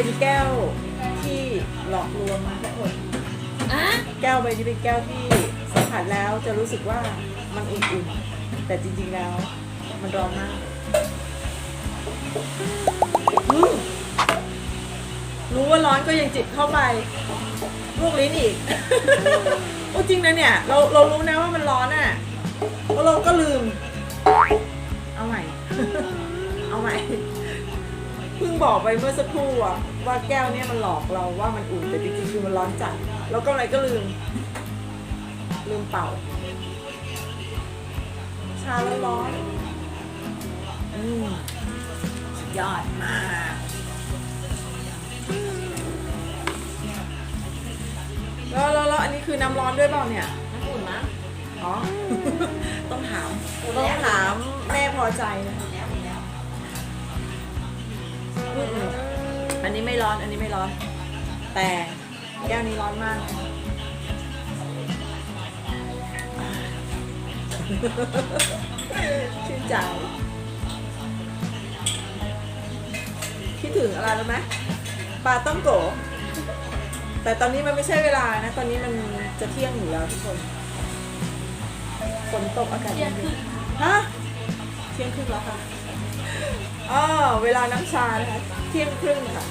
เป็นแก้วที่หลอกลวงทุกคนอะแก้วใบนี้เป็นแก้วที่สัมผัสแล้วจะรู้สึกว่ามันอุ่นๆแต่จริงๆแล้วมันร้อนมากอืมรู้ว่าร้อนก็ยังจิบเข้าไปลวกลิ้นอีก โอ้จริงนะเนี่ย เราเรารู้นะว่ามันร้อนอะแล้วเราก็ลืม เอาใหม่ เอาใหม่ เพิ่งบอกไปเมื่อสักครู่อะว่าแก้วเนี่ยมันหลอกเราว่ามันอุ่นแต่จริงๆคือมันร้อนจัดแล้วก็อะไรก็ลืม ลืมเป่า ชาร้อนๆอืมสุดยอดมากแล้วแล้วแล้วอันนี้คือน้ำร้อนด้วยเปล่าเนี่ย น้ำอุ่นมั้งอ๋อ ต้องถาม ต้องถามแม่พอใจนะแล้ อันนี้ไม่ร้อน อันนี้ไม่ร้อน แต่แก้วนี้ร้อนมาก ชื่นใจ คิดถึงอะไรรู้ไหมปลาต้องโกะแต่ตอนนี้มันไม่ใช่เวลานะ ตอนนี้มันจะเที่ยงอยู่แล้วทุกคนฝนตกอากาศเที่ยงครึ่งฮะเที่ยงครึ่งแล้วค่ะอ๋อเวลาน้ำชานะคะเที่ยงครึ่งค่ะ